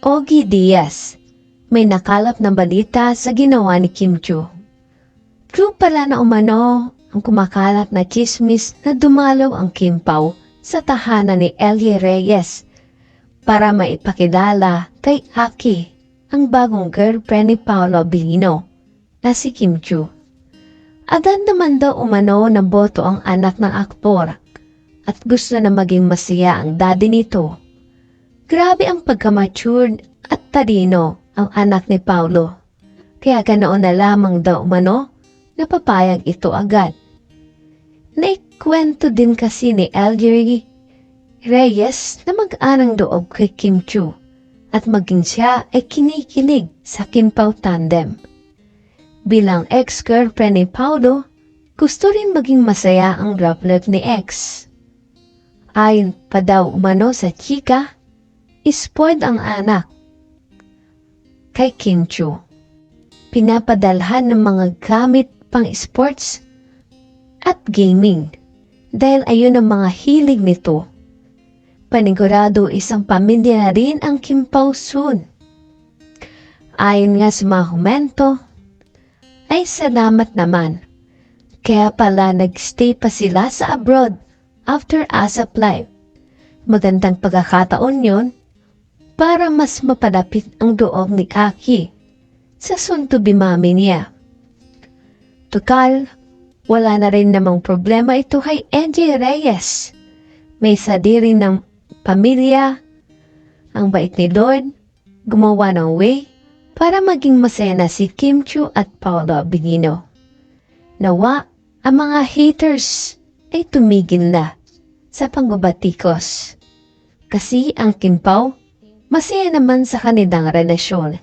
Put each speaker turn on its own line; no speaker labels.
Ogie Diaz, may nakalap na balita sa ginawa ni Kim Chu. True pala na umano ang kumakalat na chismis na dumalaw ang Kim Pao sa tahanan ni Ellie Reyes para maipakilala kay Aki ang bagong girlfriend ni Paolo Abilino na si Kim Chu. Agad naman daw umano ng boto ang anak ng aktor at gusto na maging masaya ang daddy nito. Grabe ang pagkamature at talino ang anak ni Paulo. Kaya ganoon na lamang daw umano na papayag ito agad. Naikwento din kasi ni Algerie Reyes na mag-anang doob kay Kim Chu at maging siya ay kinikilig sa Kim Pao tandem. Bilang ex-girlfriend ni Paulo, gusto rin maging masaya ang love life ni ex. Ayon pa daw umano sa chika, spoiled ang anak. Kay Kim Chu, pinapadalhan ng mga gamit pang sports at gaming dahil ayun ang mga hilig nito. Panigurado isang pamilya na rin ang Kim Pao soon. Ayon nga sa mga komento, ay salamat naman. Kaya pala nagstay pa sila sa abroad after ASAP Live. Magandang pagkakataon yon para mas mapadapit ang loob ni Aki sa soon-to-be mami niya. Tukal, wala na rin namang problema ito kay NJ Reyes. May sadiri ng pamilya, ang bait ni Lord, gumawa ng way para maging masaya na si Kim Chu at Paolo Benigno. Nawa, ang mga haters ay tumigil na sa pangbabatikos. Kasi ang Kim Pao, masaya naman sa kanilang relasyon.